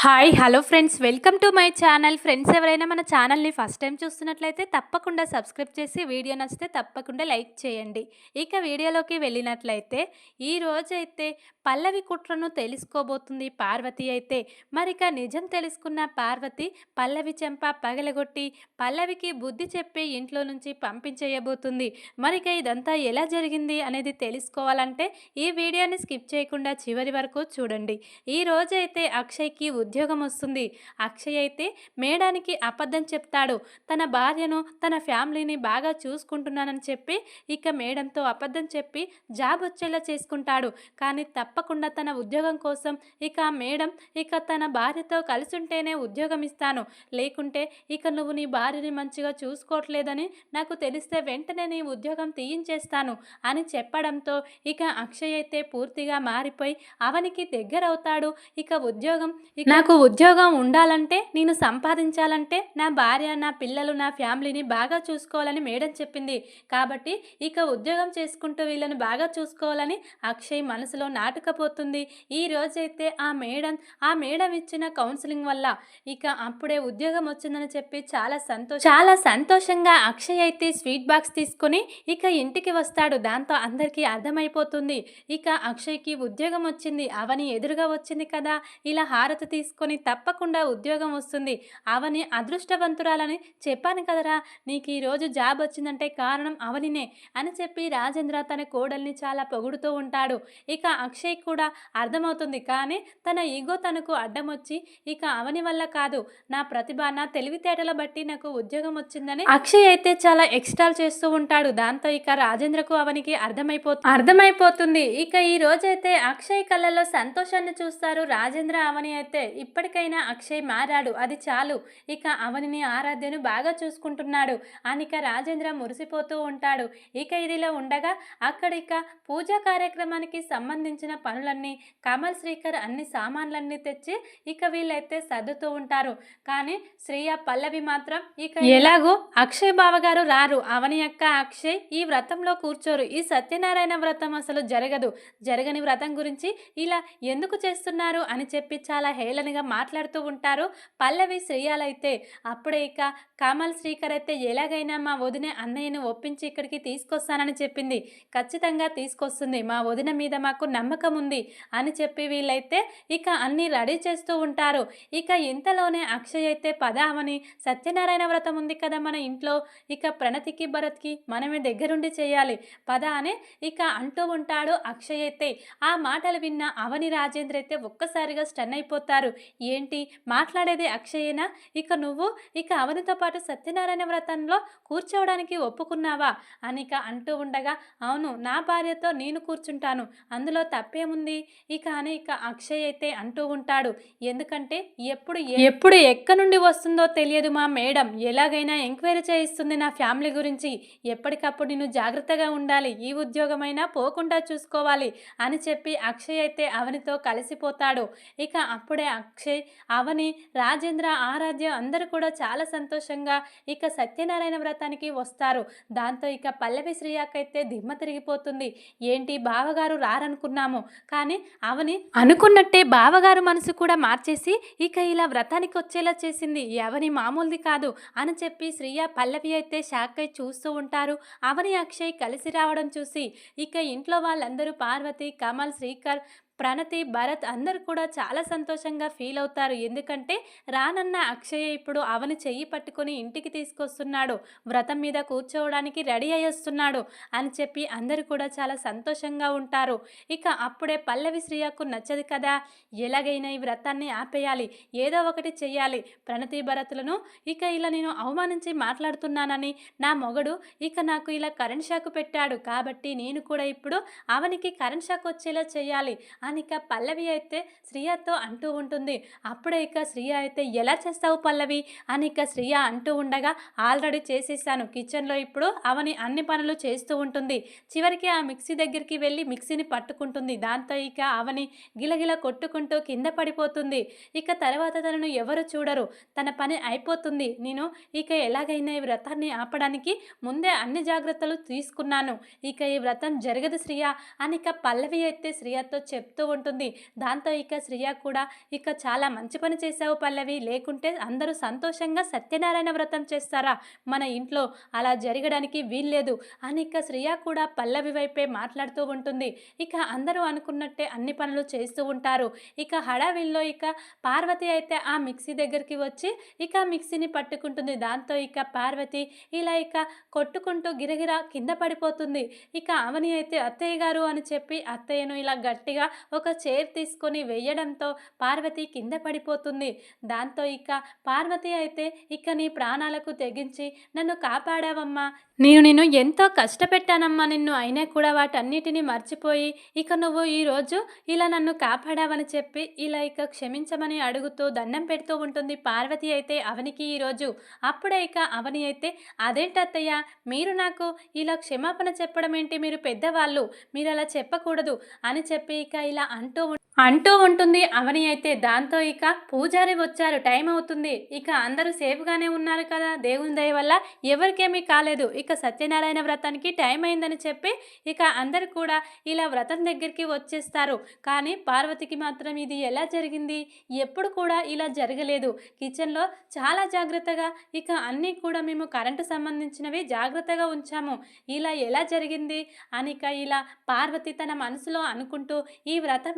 Hi hello friends. Welcome to my channel. Friends ఎవరైనా మన ఛానల్ని ఫస్ట్ టైం చూస్తున్నట్లయితే తప్పకుండా సబ్స్క్రైబ్ చేసి వీడియో నచ్చితే తప్పకుండా లైక్ చేయండి. ఇక వీడియోలోకి వెళ్ళినట్లయితే ఈ రోజైతే పల్లవి కుట్రను తెలుసుకోబోతుంది పార్వతి అయితే. మరిక నిజం తెలుసుకున్న పార్వతి పల్లవి చెంప పగలగొట్టి పల్లవికి బుద్ధి చెప్పి ఇంట్లో నుంచి పంపించేయబోతుంది. మరిక ఇదంతా ఎలా జరిగింది అనేది తెలుసుకోవాలంటే ఈ వీడియోని స్కిప్ చేయకుండా చివరి వరకు చూడండి. ఈ రోజైతే అక్షయ్కి ఉద్యోగం వస్తుంది. అక్షయ్ అయితే మేడానికి అబద్ధం చెప్తాడు. తన భార్యను తన ఫ్యామిలీని బాగా చూసుకుంటున్నానని చెప్పి ఇక మేడంతో అబద్ధం చెప్పి జాబ్ వచ్చేలా చేసుకుంటాడు. కానీ తప్పకుండా తన ఉద్యోగం కోసం ఇక మేడం ఇక తన భార్యతో కలిసి ఉంటేనే ఉద్యోగం ఇస్తాను. లేకుంటే ఇక నువ్వు నీ భార్యని మంచిగా చూసుకోవట్లేదని నాకు తెలిస్తే వెంటనే నీ ఉద్యోగం తీయించేస్తాను అని చెప్పడంతో ఇక అక్షయ్ అయితే పూర్తిగా మారిపోయి అవనికి దగ్గరవుతాడు. ఇక ఉద్యోగం ఇక నాకు ఉద్యోగం ఉండాలంటే నేను సంపాదించాలంటే నా భార్య నా పిల్లలు నా ఫ్యామిలీని బాగా చూసుకోవాలని మేడం చెప్పింది. కాబట్టి ఇక ఉద్యోగం చేసుకుంటూ వీళ్ళని బాగా చూసుకోవాలని అక్షయ్ మనసులో నాటుకపోతుంది. ఈ రోజైతే ఆ మేడం ఆ మేడం ఇచ్చిన కౌన్సిలింగ్ వల్ల ఇక అప్పుడే ఉద్యోగం వచ్చిందని చెప్పి చాలా సంతోష చాలా సంతోషంగా అక్షయ్ అయితే స్వీట్ బాక్స్ తీసుకొని ఇక ఇంటికి వస్తాడు. దాంతో అందరికీ అర్థమైపోతుంది. ఇక అక్షయ్కి ఉద్యోగం వచ్చింది అవని ఎదురుగా వచ్చింది కదా. ఇలా హారతి తీసుకొని తప్పకుండా ఉద్యోగం వస్తుంది. అవని అదృష్టవంతురాలని చెప్పాను కదరా. నీకు ఈరోజు జాబ్ వచ్చిందంటే కారణం అవనినే అని చెప్పి రాజేంద్ర తన కోడల్ని చాలా పొగుడుతూ ఉంటాడు. ఇక అక్షయ్ కూడా అర్థమవుతుంది. కానీ తన ఈగో తనకు అడ్డం వచ్చి ఇక అవని వల్ల కాదు. నా ప్రతిభ నా తెలివితేటల బట్టి నాకు ఉద్యోగం వచ్చిందని అక్షయ్ అయితే చాలా ఎక్స్ట్రాల్ చేస్తూ ఉంటాడు. దాంతో ఇక రాజేంద్రకు అవనికి అర్థమైపో అర్థమైపోతుంది. ఇక ఈ రోజైతే అక్షయ్ కళ్ళలో సంతోషాన్ని చూస్తారు రాజేంద్ర అవని అయితే ఇప్పటికైనా అక్షయ్ మారాడు. అది చాలు. ఇక అవనిని ఆరాధ్యను బాగా చూసుకుంటున్నాడు. అనిక రాజేంద్ర మురిసిపోతూ ఉంటాడు. ఇక ఇదిలో ఉండగా అక్కడిక పూజా కార్యక్రమానికి సంబంధించిన పనులన్నీ కమల్ శ్రీకర్ అన్ని సామాన్లన్నీ తెచ్చి ఇక వీళ్ళైతే సర్దుతూ ఉంటారు. కానీ శ్రీయ పల్లవి మాత్రం ఇక ఎలాగో? అక్షయ్ బావగారు రారు. అవని యొక్క అక్షయ్ ఈ వ్రతంలో కూర్చోరు. ఈ సత్యనారాయణ వ్రతం అసలు జరగదు. జరగని వ్రతం గురించి ఇలా ఎందుకు చేస్తున్నారు అని చెప్పి చాలా హేళనగా మాట్లాడుతూ ఉంటారు. పల్లవి శ్రేయాలైతే అప్పుడే ఇక కమల్ శ్రీకర్ అయితే ఎలాగైనా మా వదిన అన్నయ్యను ఒప్పించి ఇక్కడికి తీసుకొస్తానని చెప్పింది. ఖచ్చితంగా తీసుకొస్తుంది. మా వదిన మీద మాకు నమ్మకం ఉంది అని చెప్పి వీళ్ళైతే ఇక అన్నీ రెడీ చేస్తూ ఉంటారు. ఇక ఇంతలోనే అక్షయ్ అయితే పదామని సత్యనారాయణ వ్రతం ఉంది కదా మన ఇంట్లో ఇక ప్రణతికి భరత్కి మనమే దగ్గరుండి చేయాలి. పద అని ఇక అంటూ ఉంటాడు అక్షయ్ అయితే. ఆ మాటలు విన్న అవని రాజేంద్ర అయితే ఒక్కసారిగా స్టన్ అయిపోతారు. ఏంటి? మాట్లాడేది అక్షయేనా? ఇక నువ్వు? ఇక అవనితో పాటు సత్యనారాయణ వ్రతంలో కూర్చోవడానికి ఒప్పుకున్నావా? అని ఇక అంటూ ఉండగా అవును నా భార్యతో నేను కూర్చుంటాను. అందులో తప్పేముంది? ఇక అని ఇక అక్షయ్ అయితే అంటూ ఉంటాడు. ఎందుకంటే ఎప్పుడు ఎప్పుడు ఎక్కడి నుండి వస్తుందో తెలియదు మా మేడం. ఎలాగైనా ఎంక్వైరీ చేయిస్తుంది నా ఫ్యామిలీ గురించి. ఎప్పటికప్పుడు నేను జాగ్రత్తగా ఉండాలి. ఈ ఉద్యోగమైనా పోకుండా చూసుకోవాలి అని చెప్పి అక్షయ్ అయితే అవనితో కలిసిపోతాడు. ఇక అప్పుడే అక్షయ్ అవని రాజేంద్ర ఆరాధ్య అందరూ కూడా చాలా సంతోషంగా ఇక సత్యనారాయణ వ్రతానికి వస్తారు. దాంతో ఇక పల్లవి శ్రీయాకైతే దిమ్మ తిరిగిపోతుంది. ఏంటి బావగారు రారనుకున్నాము. కానీ అవని అనుకున్నట్టే బావగారు మనసు కూడా మార్చేసి ఇక ఇలా వ్రతానికి వచ్చేలా చేసింది. ఎవరి మామూలుది కాదు అని చెప్పి శ్రీయ పల్లవి అయితే షాక్ అయి చూస్తూ ఉంటారు. అవని అక్షయ్ కలిసి రావడం చూసి ఇక ఇంట్లో వాళ్ళందరూ పార్వతి కమల్ శ్రీకర్ ప్రణతి భరత్ అందరూ కూడా చాలా సంతోషంగా ఫీల్ అవుతారు. ఎందుకంటే రానన్న అక్షయ్ ఇప్పుడు అవని చెయ్యి పట్టుకొని ఇంటికి తీసుకొస్తున్నాడు. వ్రతం మీద కూర్చోవడానికి రెడీ అయ్యేస్తున్నాడు అని చెప్పి అందరూ కూడా చాలా సంతోషంగా ఉంటారు. ఇక అప్పుడే పల్లవి శ్రీయకు నచ్చదు కదా. ఎలాగైనా ఈ వ్రతాన్ని ఆపేయాలి. ఏదో ఒకటి చెయ్యాలి. ప్రణతి భరతులను ఇక ఇలా నేను అవమానించి మాట్లాడుతున్నానని నా మొగడు ఇక నాకు ఇలా కరెంట్ షాక్ పెట్టాడు. కాబట్టి నేను కూడా ఇప్పుడు అవనికి కరెంట్ షాక్ వచ్చేలా చేయాలి అని ఇక పల్లవి అయితే శ్రీయతో అంటూ ఉంటుంది. అప్పుడే ఇక శ్రీయ అయితే ఎలా చేస్తావు పల్లవి? అని ఇక శ్రీయ అంటూ ఉండగా ఆల్రెడీ చేసేసాను. కిచెన్లో ఇప్పుడు అవని అన్ని పనులు చేస్తూ ఉంటుంది. చివరికి ఆ మిక్సీ దగ్గరికి వెళ్ళి మిక్సీని పట్టుకుంటుంది. దాంతో ఇక అవని గిలగిల కొట్టుకుంటూ కింద పడిపోతుంది. ఇక తర్వాత తనను ఎవరు చూడరు. తన పని అయిపోతుంది. నేను ఇక ఎలాగైనా ఈ వ్రతాన్ని ఆపడానికి ముందే అన్ని జాగ్రత్తలు తీసుకున్నాను. ఇక ఈ వ్రతం జరగదు శ్రియ అని ఇక పల్లవి అయితే శ్రియతో చెప్తూ చెప్తూ ఉంటుంది. దాంతో ఇక శ్రియ కూడా ఇక చాలా మంచి పని చేసావు పల్లవి. లేకుంటే అందరూ సంతోషంగా సత్యనారాయణ వ్రతం చేస్తారా? మన ఇంట్లో అలా జరగడానికి వీల్లేదు. అని ఇక శ్రియ కూడా పల్లవి వైపే మాట్లాడుతూ ఉంటుంది. ఇక అందరూ అనుకున్నట్టే అన్ని పనులు చేస్తూ ఉంటారు. ఇక హడావిల్లో ఇక పార్వతి అయితే ఆ మిక్సీ దగ్గరికి వచ్చి ఇక మిక్సీని పట్టుకుంటుంది. దాంతో ఇక పార్వతి ఇలా ఇక కొట్టుకుంటూ గిరగిరా కింద పడిపోతుంది. ఇక అవని అయితే అత్తయ్య గారు అని చెప్పి అత్తయ్యను ఇలా గట్టిగా ఒక చైర్ తీసుకొని వేయడంతో పార్వతి కింద పడిపోతుంది. దాంతో ఇక పార్వతి అయితే ఇక నీ ప్రాణాలకు తెగించి నన్ను కాపాడావమ్మా. నేను నేను ఎంతో కష్టపెట్టానమ్మా నిన్ను. అయినా కూడా వాటన్నిటిని మర్చిపోయి ఇక నువ్వు ఈరోజు ఇలా నన్ను కాపాడావని చెప్పి ఇలా ఇక క్షమించమని అడుగుతూ దండం పెడుతూ ఉంటుంది పార్వతి అయితే అవనికి ఈరోజు అప్పుడే ఇక అవని అయితే అదేంటత్తయ్య? మీరు నాకు ఇలా క్షమాపణ చెప్పడం ఏంటి మీరు పెద్దవాళ్ళు. మీరు అలా చెప్పకూడదు అని చెప్పి ఇక ఇలా అంటూ అంటూ ఉంటుంది. అవని అయితే దాంతో ఇక పూజారి వచ్చారు. టైం అవుతుంది. ఇక అందరూ సేఫ్గానే ఉన్నారు కదా. దేవుని దయ వల్ల ఎవరికేమీ కాలేదు. ఇక సత్యనారాయణ వ్రతానికి టైం అయిందని చెప్పి ఇక అందరు కూడా ఇలా వ్రతం దగ్గరికి వచ్చేస్తారు. కానీ పార్వతికి మాత్రం ఇది ఎలా జరిగింది? ఎప్పుడు కూడా ఇలా జరగలేదు. కిచెన్లో చాలా జాగ్రత్తగా ఇక అన్నీ కూడా మేము కరెంటు సంబంధించినవి జాగ్రత్తగా ఉంచాము. ఇలా ఎలా జరిగింది? అని ఇక ఇలా పార్వతి తన మనసులో అనుకుంటూ ఈ వ్రతం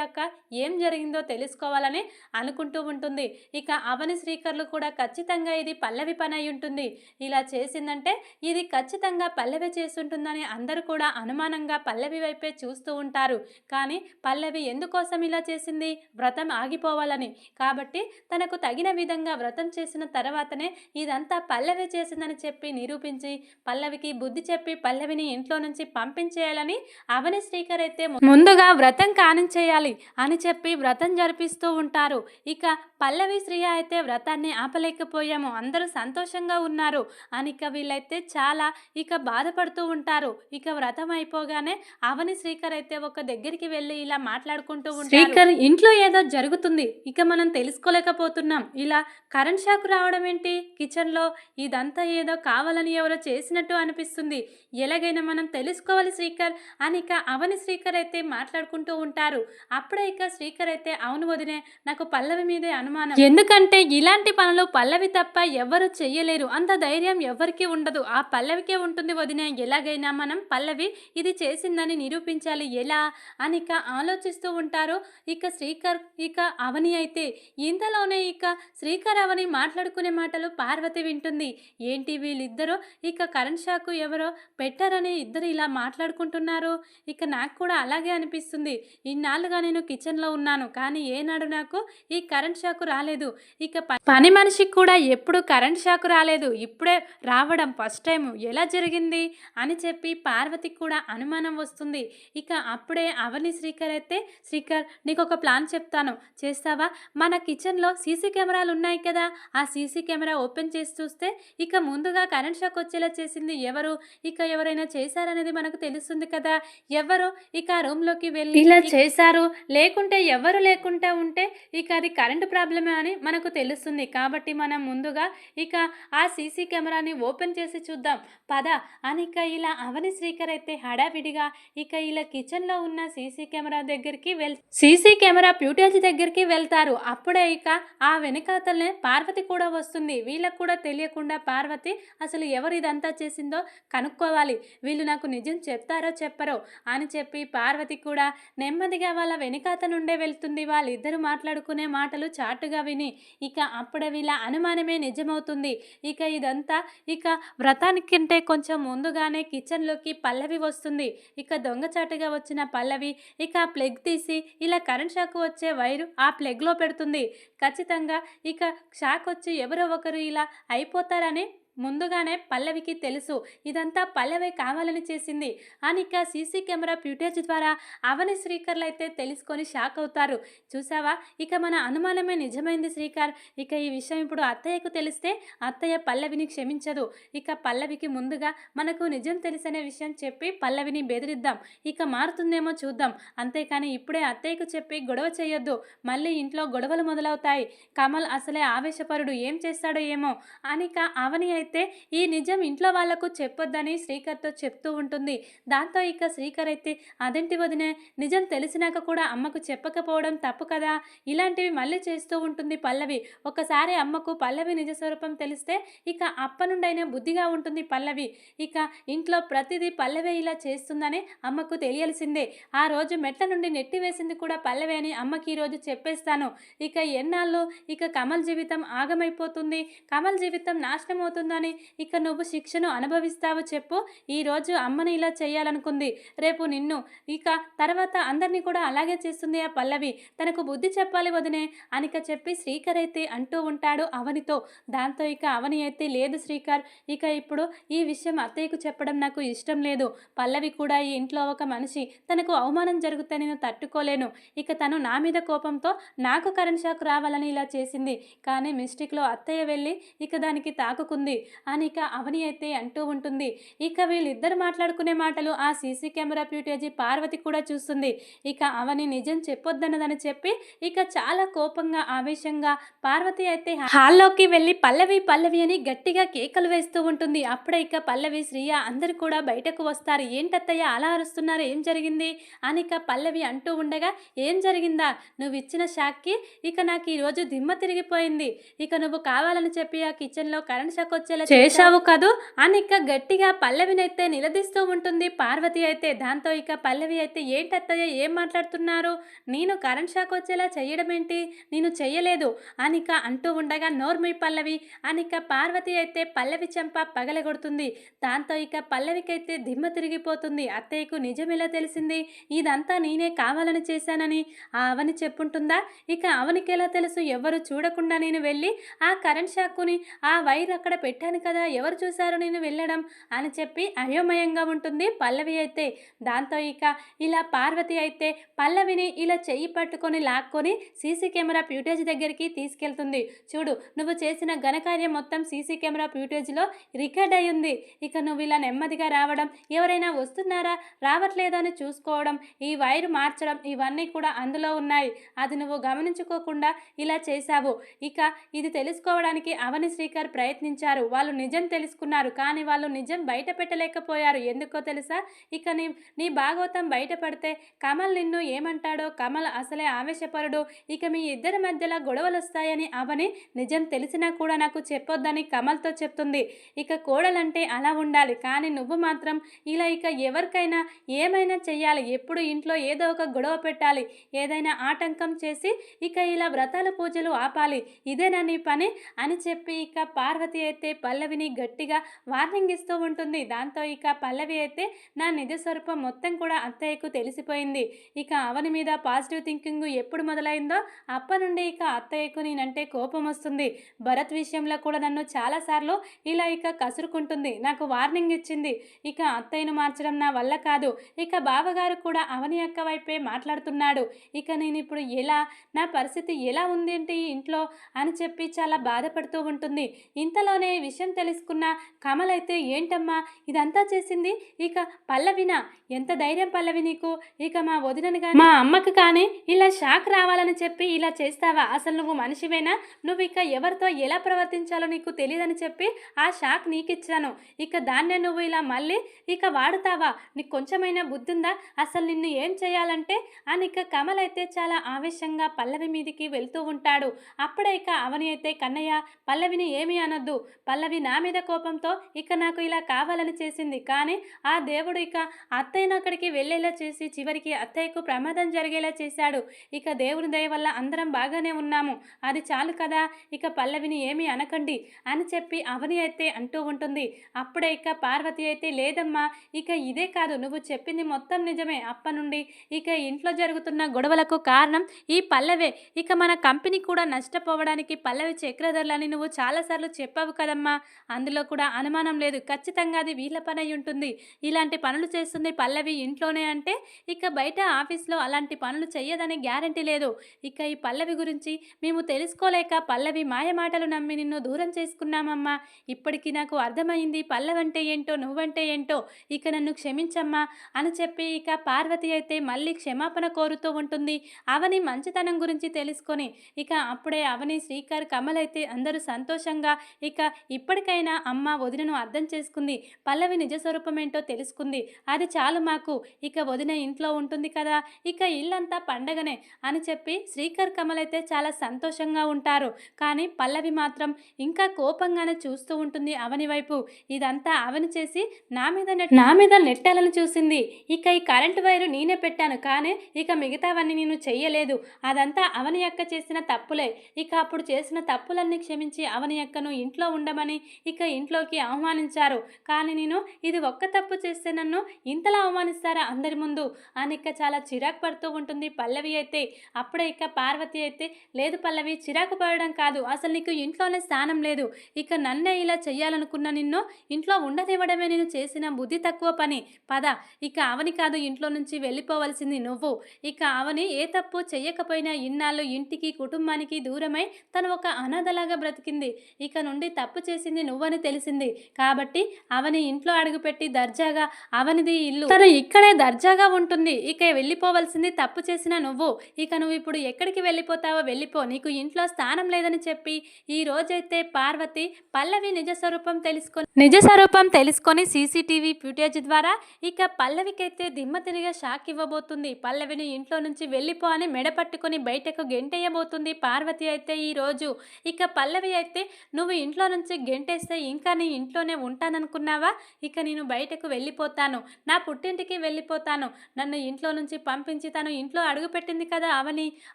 అయిపోయాక ఏం జరిగిందో తెలుసుకోవాలని అనుకుంటూ ఉంటుంది. ఇక అవని శ్రీకర్లు కూడా ఖచ్చితంగా ఇది పల్లవి పని అయి ఉంటుంది. ఇలా చేసిందంటే ఇది ఖచ్చితంగా పల్లవి చేస్తుంటుందని అందరూ కూడా అనుమానంగా పల్లవి వైపే చూస్తూ ఉంటారు. కానీ పల్లవి ఎందుకోసం ఇలా చేసింది? వ్రతం ఆగిపోవాలని. కాబట్టి తనకు తగిన విధంగా వ్రతం చేసిన తర్వాతనే ఇదంతా పల్లవి చేసిందని చెప్పి నిరూపించి పల్లవికి బుద్ధి చెప్పి పల్లవిని ఇంట్లో నుంచి పంపించేయాలని అవని శ్రీకర్ అయితే ముందుగా వ్రతం కానించేయాలి. అని చెప్పి వ్రతం జరిపిస్తూ ఉంటారు. ఇక పల్లవి శ్రీయ అయితే వ్రతాన్ని ఆపలేకపోయాము. అందరూ సంతోషంగా ఉన్నారు. అని ఇక వీళ్ళైతే చాలా ఇక బాధపడుతూ ఉంటారు. ఇక వ్రతం అయిపోగానే అవని శ్రీకర్ అయితే ఒక దగ్గరికి వెళ్ళి ఇలా మాట్లాడుకుంటూ ఉంటారు. శ్రీకర్ ఇంట్లో ఏదో జరుగుతుంది. ఇక మనం తెలుసుకోలేకపోతున్నాం. ఇలా కరెంట్ షాక్ రావడం ఏంటి? కిచెన్లో ఇదంతా ఏదో కావాలని ఎవరో చేసినట్టు అనిపిస్తుంది. ఎలాగైనా మనం తెలుసుకోవాలి శ్రీకర్ అని ఇక అవని శ్రీకర్ అయితే మాట్లాడుకుంటూ ఉంటారు. అప్పుడే ఇక శ్రీకర్ అయితే అవును వదినే నాకు పల్లవి మీదే అనుమానం. ఎందుకంటే ఇలాంటి పనులు పల్లవి తప్ప ఎవరు చెయ్యలేరు. అంత ధైర్యం ఎవరికీ ఉండదు. ఆ పల్లవికే ఉంటుంది వదినే. ఎలాగైనా మనం పల్లవి ఇది చేసిందని నిరూపించాలి. ఎలా అని ఇక ఆలోచిస్తూ ఉంటారు. ఇక శ్రీకర్ ఇక అవని అయితే ఇంతలోనే ఇక శ్రీకర్ అవని మాట్లాడుకునే మాటలు పార్వతి వింటుంది. ఏంటి వీళ్ళిద్దరూ? ఇక కరెంట్ షాకు ఎవరో పెట్టారని ఇద్దరు ఇలా మాట్లాడుకుంటున్నారు. ఇక నాకు కూడా అలాగే అనిపిస్తుంది. ఇన్నాళ్ళుగానే నేను కిచెన్లో ఉన్నాను. కానీ ఏనాడు నాకు ఈ కరెంట్ షాకు రాలేదు. ఇక పని మనిషికి కూడా ఎప్పుడు కరెంట్ షాకు రాలేదు. ఇప్పుడే రావడం ఫస్ట్ టైం ఎలా జరిగింది? అని చెప్పి పార్వతికి కూడా అనుమానం వస్తుంది. ఇక అప్పుడే అవని శ్రీకర్ అయితే శ్రీకర్ నీకు ఒక ప్లాన్ చెప్తాను. చేస్తావా? మన కిచెన్లో సీసీ కెమెరాలు ఉన్నాయి కదా. ఆ సీసీ కెమెరా ఓపెన్ చేసి చూస్తే ఇక ముందుగా కరెంట్ షాక్ వచ్చేలా చేసింది ఎవరు? ఇక ఎవరైనా చేశారనేది మనకు తెలుస్తుంది కదా. ఎవరు? ఇక ఆ రూమ్లోకి వెళ్ళి ఇలా చేశారు. లేకుంటే ఎవరు లేకుండా ఉంటే ఇక అది కరెంటు ప్రాబ్లమే అని మనకు తెలుస్తుంది. కాబట్టి మనం ముందుగా ఇక ఆ సీసీ కెమెరాని ఓపెన్ చేసి చూద్దాం. పద. అని ఇక ఇలా అవని శ్రీకర్ అయితే హడావిడిగా ఇక ఇలా కిచెన్లో ఉన్న సీసీ కెమెరా దగ్గరికి వెల్ సీసీ కెమెరా ప్యూటేజ్ దగ్గరికి వెళ్తారు. అప్పుడే ఇక ఆ వెనకాతలనే పార్వతి కూడా వస్తుంది. వీళ్ళకు కూడా తెలియకుండా పార్వతి అసలు ఎవరు ఇదంతా చేసిందో కనుక్కోవాలి. వీళ్ళు నాకు నిజం చెప్తారో చెప్పరో అని చెప్పి పార్వతి కూడా నెమ్మదిగా వాళ్ళ వెనకాత నుండే వెళ్తుంది. వాళ్ళిద్దరు మాట్లాడుకునే మాటలు చాటుగా విని ఇక అప్పుడే వీళ్ళ అనుమానమే నిజమవుతుంది. ఇక ఇదంతా ఇక వ్రతానికంటే కొంచెం ముందుగానే కిచెన్లోకి పల్లవి వస్తుంది. ఇక దొంగచాటుగా వచ్చిన పల్లవి ఇక ప్లగ్ తీసి ఇలా కరెంట్ షాక్ వచ్చే వైరు ఆ ప్లగ్లో పెడుతుంది. ఖచ్చితంగా ఇక షాక్ వచ్చి ఎవరో ఒకరు ఇలా అయిపోతారని ముందుగానే పల్లవికి తెలుసు. ఇదంతా పల్లవి కావాలని చేసింది. అని ఇక సీసీ కెమెరా ఫ్యూటేజ్ ద్వారా అవని శ్రీకర్లు అయితే తెలుసుకొని షాక్ అవుతారు. చూసావా? ఇక మన అనుమానమే నిజమైంది శ్రీకర్. ఇక ఈ విషయం ఇప్పుడు అత్తయ్యకు తెలిస్తే అత్తయ్య పల్లవిని క్షమించదు. ఇక పల్లవికి ముందుగా మనకు నిజం తెలిసనే విషయం చెప్పి పల్లవిని బెదిరిద్దాం. ఇక మారుతుందేమో చూద్దాం. అంతేకాని ఇప్పుడే అత్తయ్యకు చెప్పి గొడవ చేయొద్దు. మళ్ళీ ఇంట్లో గొడవలు మొదలవుతాయి. కమల్ అసలే ఆవేశపరుడు. ఏం చేస్తాడో ఏమో. అనిక అవని అయితే అయితే ఈ నిజం ఇంట్లో వాళ్ళకు చెప్పొద్దని శ్రీకర్తో చెప్తూ ఉంటుంది. దాంతో ఇక శ్రీకర్ అయితే అదేంటి వదినే నిజం తెలిసినాక కూడా అమ్మకు చెప్పకపోవడం తప్పు కదా? ఇలాంటివి మళ్ళీ చేస్తూ ఉంటుంది పల్లవి. ఒకసారి అమ్మకు పల్లవి నిజ స్వరూపం తెలిస్తే ఇక అప్ప నుండైనా బుద్ధిగా ఉంటుంది పల్లవి. ఇక ఇంట్లో ప్రతిదీ పల్లవే ఇలా చేస్తుందని అమ్మకు తెలియాల్సిందే. ఆ రోజు మెట్ల నుండి నెట్టివేసింది కూడా పల్లవే అని అమ్మకి ఈరోజు చెప్పేస్తాను. ఇక ఎన్నాళ్ళు ఇక కమల్ జీవితం ఆగమైపోతుంది. కమల్ జీవితం నాశనం అవుతుందని ఇక నువ్వు శిక్షను అనుభవిస్తావు చెప్పు. ఈరోజు అమ్మని ఇలా చేయాలనుకుంది రేపు నిన్ను. ఇక తర్వాత అందరినీ కూడా అలాగే చేస్తుంది ఆ పల్లవి. తనకు బుద్ధి చెప్పాలి వదినే అనిక చెప్పి శ్రీకర్ అయితే అంటూ ఉంటాడు అవనితో. దాంతో ఇక అవని అయితే లేదు శ్రీకర్. ఇక ఇప్పుడు ఈ విషయం అత్తయ్యకు చెప్పడం నాకు ఇష్టం లేదు. పల్లవి కూడా ఈ ఇంట్లో ఒక మనిషి. తనకు అవమానం జరిగితే నేను తట్టుకోలేను. ఇక తను నా మీద కోపంతో నాకు కరెంట్ షాక్ రావాలని ఇలా చేసింది. కానీ మిస్టేక్లో అత్తయ్య వెళ్ళి ఇక దానికి తాకుకుంది. అని ఇక అవని అయితే అంటూ ఉంటుంది. ఇక వీళ్ళిద్దరు మాట్లాడుకునే మాటలు ఆ సీసీ కెమెరా ఫ్యూటేజీ పార్వతి కూడా చూస్తుంది. ఇక అవని నిజం చెప్పొద్దన్నదని చెప్పి ఇక చాలా కోపంగా ఆవేశంగా పార్వతి అయితే హాల్లోకి వెళ్ళి పల్లవి పల్లవి అని గట్టిగా కేకలు వేస్తూ ఉంటుంది. అప్పుడే ఇక పల్లవి శ్రీయ అందరు కూడా బయటకు వస్తారు. ఏంటత్తయ్య అలా అరుస్తున్నారు? ఏం జరిగింది? అని ఇక పల్లవి అంటూ ఉండగా ఏం జరిగిందా? నువ్వు ఇచ్చిన షాక్కి ఇక నాకు ఈరోజు దిమ్మ తిరిగిపోయింది. ఇక నువ్వు కావాలని చెప్పి ఆ కిచెన్లో కరెంట్ షాక్ వచ్చి చేశావు? కదూ? అని ఇక గట్టిగా పల్లవినైతే నిలదీస్తూ ఉంటుంది. పార్వతి అయితే దాంతో ఇక పల్లవి అయితే ఏంటత్తయ్య ఏం మాట్లాడుతున్నారు? నేను కరెంట్ షాక్ వచ్చేలా చేయడం ఏంటి నేను చెయ్యలేదు. అనిక అంటూ ఉండగా నోర్మి పల్లవి. అనిక పార్వతి అయితే పల్లవి చెంప పగలగొడుతుంది. దాంతో ఇక పల్లవికైతే దిమ్మ తిరిగిపోతుంది. అత్తయ్యకు నిజం ఎలా తెలిసింది? ఇదంతా నేనే కావాలని చేశానని ఆ అవని చెప్పుంటుందా? ఇక అవనికి ఎలా తెలుసు? ఎవరు చూడకుండా నేను వెళ్ళి ఆ కరెంట్ షాక్ని ఆ వైర్ అక్కడ పెట్టి పెట్టాను కదా ఎవరు చూశారు నేను వెళ్ళడం? అని చెప్పి అయోమయంగా ఉంటుంది పల్లవి అయితే. దాంతో ఇక ఇలా పార్వతి అయితే పల్లవిని ఇలా చెయ్యి పట్టుకొని లాక్కొని సీసీ కెమెరా ఫ్యూటేజ్ దగ్గరికి తీసుకెళ్తుంది. చూడు నువ్వు చేసిన ఘనకార్యం మొత్తం సీసీ కెమెరా ఫ్యూటేజ్లో రికార్డ్ అయ్యింది ఇక నువ్వు ఇలా నెమ్మదిగా రావడం ఎవరైనా వస్తున్నారా రావట్లేదా అని చూసుకోవడం ఈ వైర్ మార్చడం ఇవన్నీ కూడా అందులో ఉన్నాయి. అది నువ్వు గమనించుకోకుండా ఇలా చేశావు. ఇక ఇది తెలుసుకోవడానికి అవని శ్రీకర్ ప్రయత్నించారు. వాళ్ళు నిజం తెలుసుకున్నారు కానీ వాళ్ళు నిజం బయట పెట్టలేకపోయారు. ఎందుకో తెలుసా? ఇక నీ నీ భాగవతం బయటపడితే కమల్ నిన్ను ఏమంటాడో? కమల్ అసలే ఆవేశపరుడు. ఇక మీ ఇద్దరి మధ్యలో గొడవలు వస్తాయని అవని నిజం తెలిసినా కూడా నాకు చెప్పొద్దని కమల్తో చెప్తుంది. ఇక కోడలంటే అలా ఉండాలి కానీ నువ్వు మాత్రం ఇలా ఇక ఎవరికైనా ఏమైనా చెయ్యాలి. ఎప్పుడు ఇంట్లో ఏదో ఒక గొడవ పెట్టాలి ఏదైనా ఆటంకం చేసి ఇక ఇలా వ్రతాల పూజలు ఆపాలి. ఇదేనా నీ పని? అని చెప్పి ఇక పార్వతి అయితే పల్లవిని గట్టిగా వార్నింగ్ ఇస్తూ ఉంటుంది. దాంతో ఇక పల్లవి అయితే నా నిజ స్వరూపం మొత్తం కూడా అత్తయ్యకు తెలిసిపోయింది. ఇక అవని మీద పాజిటివ్ థింకింగ్ ఎప్పుడు మొదలైందో అప్ప నుండి ఇక అత్తయ్యకు నేనంటే కోపం వస్తుంది. భరత్ విషయంలో కూడా నన్ను చాలాసార్లు ఇలా ఇక కసురుకుంటుంది. నాకు వార్నింగ్ ఇచ్చింది. ఇక అత్తయ్యను మార్చడం నా వల్ల కాదు. ఇక బావగారు కూడా అవని అక్క వైపే మాట్లాడుతున్నాడు. ఇక నేను ఇప్పుడు ఎలా నా పరిస్థితి ఎలా ఉంది ఏంటి ఇంట్లో అని చెప్పి చాలా బాధపడుతూ ఉంటుంది. ఇంతలోనే విషయం తెలుసుకున్న కమల్ అయితే ఏంటమ్మా? ఇదంతా చేసింది? ఇక పల్లవినా? ఎంత ధైర్యం పల్లవి నీకు? ఇక మా వదినను కానీ మా అమ్మకు కానీ ఇలా షాక్ రావాలని చెప్పి ఇలా చేస్తావా? అసలు నువ్వు మనిషివేనా? నువ్వు ఇక ఎవరితో ఎలా ప్రవర్తించాలో నీకు తెలియదని చెప్పి ఆ షాక్ నీకిచ్చాను. ఇక దాన్నే నువ్వు ఇలా మళ్ళీ ఇక వాడుతావా? నీకు కొంచెమైనా బుద్ధి ఉందా అసలు నిన్ను ఏం చేయాలంటే? అని ఇక కమల్ అయితే చాలా ఆవేశంగా పల్లవి మీదికి వెళ్తూ ఉంటాడు. అప్పుడే ఇక అవని అయితే కన్నయ్య పల్లవిని ఏమీ అనొద్దు. పల్లవి నా మీద కోపంతో ఇక నాకు ఇలా కావాలని చేసింది. కానీ ఆ దేవుడు ఇక అత్తయ్యను అక్కడికి వెళ్ళేలా చేసి చివరికి అత్తయ్యకు ప్రమాదం జరిగేలా చేశాడు. ఇక దేవుని దయ వల్ల అందరం బాగానే ఉన్నాము. అది చాలు కదా ఇక పల్లవిని ఏమీ అనకండి అని చెప్పి అవని అయితే అంటూ ఉంటుంది. అప్పుడే ఇక పార్వతి అయితే లేదమ్మా ఇక ఇదే కాదు నువ్వు చెప్పింది మొత్తం నిజమే. అప్ప నుండి ఇక ఇంట్లో జరుగుతున్న గొడవలకు కారణం ఈ పల్లవే. ఇక మన కంపెనీ కూడా నష్టపోవడానికి పల్లవి చక్రధరలని నువ్వు చాలాసార్లు చెప్పావు కదమ్మా. అందులో కూడా అనుమానం లేదు. ఖచ్చితంగా అది వీళ్ళ పని అయి ఉంటుంది. ఇలాంటి పనులు చేస్తుంది పల్లవి ఇంట్లోనే అంటే ఇక బయట ఆఫీస్లో అలాంటి పనులు చేయదని గ్యారంటీ లేదు. ఇక ఈ పల్లవి గురించి మేము తెలుసుకోలేక పల్లవి మాయమాటలు నమ్మి నిన్ను దూరం చేసుకున్నామమ్మా. ఇప్పటికీ నాకు అర్థమైంది పల్లవంటే ఏంటో నువ్వంటే ఏంటో. ఇక నన్ను క్షమించమ్మా అని చెప్పి ఇక పార్వతి అయితే మళ్ళీ క్షమాపణ కోరుతూ ఉంటుంది. అవని మంచితనం గురించి తెలుసుకొని ఇక అప్పుడే అవని శ్రీకర్ కమల్ అయితే అందరూ సంతోషంగా ఇక ఇప్పటికైనా అమ్మ వదినను అర్థం చేసుకుంది. పల్లవి నిజ స్వరూపం ఏంటో తెలుసుకుంది. అది చాలు మాకు. ఇక వదిన ఇంట్లో ఉంటుంది కదా. ఇక ఇల్లంతా పండగనే అని చెప్పి శ్రీకర్ కమల్ అయితే చాలా సంతోషంగా ఉంటారు. కానీ పల్లవి మాత్రం ఇంకా కోపంగానే చూస్తూ ఉంటుంది అవని వైపు. ఇదంతా అవని చేసి నా మీద నెట్- నా మీద నెట్టాలని చూసింది. ఇక ఈ కరెంటు వైరు నేనే పెట్టాను కానీ ఇక మిగతావన్నీ నేను చెయ్యలేదు. అదంతా అవని అక్క చేసిన తప్పులే. ఇక అప్పుడు చేసిన తప్పులన్నీ క్షమించి అవని అక్కను ఇంట్లో ఉండమని ఇక ఇంట్లోకి అవమానించారు. కానీ నేను ఇది ఒక్క తప్పు చేస్తే నన్ను ఇంతలా అవమానిస్తారా అందరి ముందు? అని ఇక చాలా చిరాకు పడుతూ ఉంటుంది పల్లవి అయితే. అప్పుడే ఇక పార్వతి అయితే లేదు పల్లవి చిరాకు పడడం కాదు. అసలు నీకు ఇంట్లోనే స్థానం లేదు. ఇక నన్నే ఇలా చేయాలనుకున్న నిన్ను ఇంట్లో ఉండనివ్వడమే నేను చేసిన బుద్ధి తక్కువ పని. పద ఇక అవని కాదు ఇంట్లో నుంచి వెళ్ళిపోవలసింది నువ్వు. ఇక అవని ఏ తప్పు చెయ్యకపోయినా ఇన్నాళ్ళు ఇంటికి కుటుంబానికి దూరమై తను ఒక అనాథలాగా బ్రతికింది. ఇక నుండి తప్పు చేసింది నువ్వని తెలిసింది. కాబట్టి అవని ఇంట్లో అడుగుపెట్టి దర్జాగా అవనిది ఇల్లు. తను ఇక్కడే దర్జాగా ఉంటుంది. ఇక వెళ్ళిపోవలసింది తప్పు చేసిన నువ్వు. ఇక నువ్వు ఇప్పుడు ఎక్కడికి వెళ్ళిపోతావో వెళ్ళిపో. నీకు ఇంట్లో స్థానం లేదని చెప్పి ఈ రోజైతే పార్వతి పల్లవి నిజ స్వరూపం తెలుసుకొని నిజ స్వరూపం తెలుసుకొని సీసీటీవీ ఫుటేజ్ ద్వారా ఇక పల్లవికైతే దిమ్మ తిరిగే షాక్ ఇవ్వబోతుంది. పల్లవిని ఇంట్లో నుంచి వెళ్ళిపో అని మెడపట్టుకొని బయటకు గెంటేయబోతుంది పార్వతి అయితే ఈ రోజు. ఇక పల్లవి అయితే నువ్వు ఇంట్లో నుంచి గెంటేస్తే ఇంకా నీ ఇంట్లోనే ఉంటాననుకున్నావా? ఇక నేను బయటకు వెళ్ళిపోతాను. నా పుట్టింటికి వెళ్ళిపోతాను. నన్ను ఇంట్లో నుంచి పంపించి తను ఇంట్లో అడుగుపెట్టింది కదా అవని.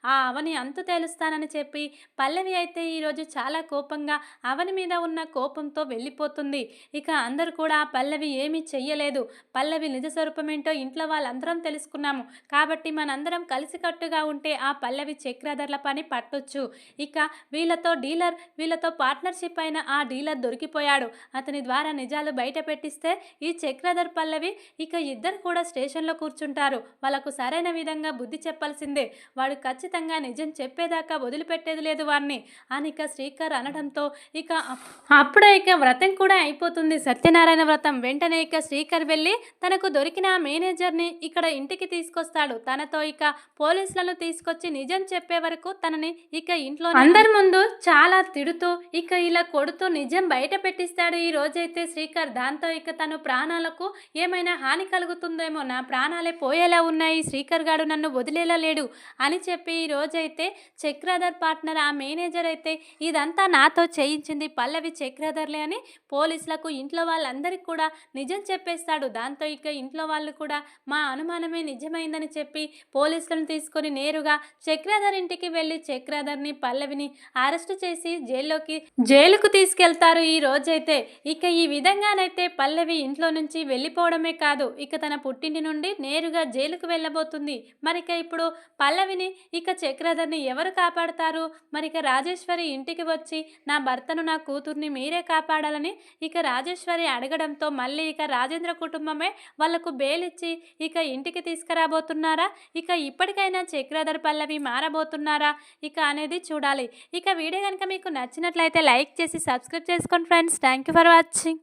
ఆ అవని అంతు తేలుస్తానని చెప్పి పల్లవి అయితే ఈరోజు చాలా కోపంగా అవని మీద ఉన్న కోపంతో వెళ్ళిపోతుంది. ఇక అందరూ కూడా పల్లవి ఏమీ చెయ్యలేదు. పల్లవి నిజ స్వరూపమేంటో ఇంట్లో వాళ్ళందరం తెలుసుకున్నాము. కాబట్టి మనందరం కలిసికట్టుగా ఉంటే ఆ పల్లవి చక్రధర్ల పని పట్టొచ్చు. ఇక వీళ్ళతో డీలర్ వీళ్ళతో పార్ట్నర్షిప్ అయిన ఆ డీలర్ దొరికిపోయాడు. అతని ద్వారా నిజాలు బయట పెట్టిస్తే ఈ చక్రధర్ పల్లవి ఇక ఇద్దరు కూడా స్టేషన్లో కూర్చుంటారు. వాళ్ళకు సరైన విధంగా బుద్ధి చెప్పాల్సిందే. వాడు ఖచ్చితంగా నిజం చెప్పేదాకా వదిలిపెట్టేది లేదు వారిని అని ఇక శ్రీకర్ అనడంతో ఇక అప్పుడే ఇక వ్రతం కూడా అయిపోతుంది. సత్యనారాయణ వ్రతం వెంటనే ఇక శ్రీకర్ వెళ్ళి తనకు దొరికిన ఆ మేనేజర్ని ఇక్కడ ఇంటికి తీసుకొస్తాడు. తనతో ఇక పోలీసులను తీసుకొచ్చి నిజం చెప్పే వరకు తనని ఇక ఇంట్లో అందరి ముందు చాలా తిడుతూ ఇక ఇలా కొడుతూ నిజం బయట పెట్టిస్తాడు ఈ రోజైతే శ్రీకర్. దాంతో ఇక తను ప్రాణాలకు ఏమైనా హాని కలుగుతుందేమో నా ప్రాణాలే పోయేలా ఉన్నాయి. శ్రీకర్ గాడు నన్ను వదిలేలా లేడు అని చెప్పి ఈ రోజైతే చక్రధర్ పార్ట్నర్ ఆ మేనేజర్ అయితే ఇదంతా నాతో చేయించింది పల్లవి చక్రధర్లే అని పోలీసులకు ఇంట్లో వాళ్ళందరికీ కూడా నిజం చెప్పేస్తాడు. దాంతో ఇక ఇంట్లో వాళ్ళు కూడా మా అనుమానమే నిజమైందని చెప్పి పోలీసులను తీసుకొని నేరుగా చక్రధర్ ఇంటికి వెళ్ళి చక్రధర్ని పల్లవిని అరెస్ట్ చేసి జైల్లోకి జైలుకు తీసుకెళ్తారు. ఈ రోజైతే. ఇక ఈ విధంగానైతే పల్లవి ఇంట్లో నుంచి వెళ్ళిపోవడమే కాదు ఇక తన పుట్టింటి నుండి నేరుగా జైలుకు వెళ్ళబోతుంది. మరిక ఇప్పుడు పల్లవిని ఇక చక్రధర్ని ఎవరు కాపాడతారు? మరిక రాజేశ్వరి ఇంటికి వచ్చి నా భర్తను నా కూతుర్ని మీరే కాపాడాలని ఇక రాజేశ్వరి అడగడంతో మళ్ళీ ఇక రాజేంద్ర కుటుంబమే వాళ్ళకు బేలిచ్చి ఇక ఇంటికి తీసుకురాబోతున్నారా? ఇక ఇప్పటికైనా చక్రధర్ పల్లవి మారబోతున్నారా? ఇక అనేది చూడాలి. ఇక వీడియో కనుక మీకు నచ్చినట్లయితే లైక్ చేసి సబ్స్క్రైబ్ చేసుకోండి friends. Thank you for watching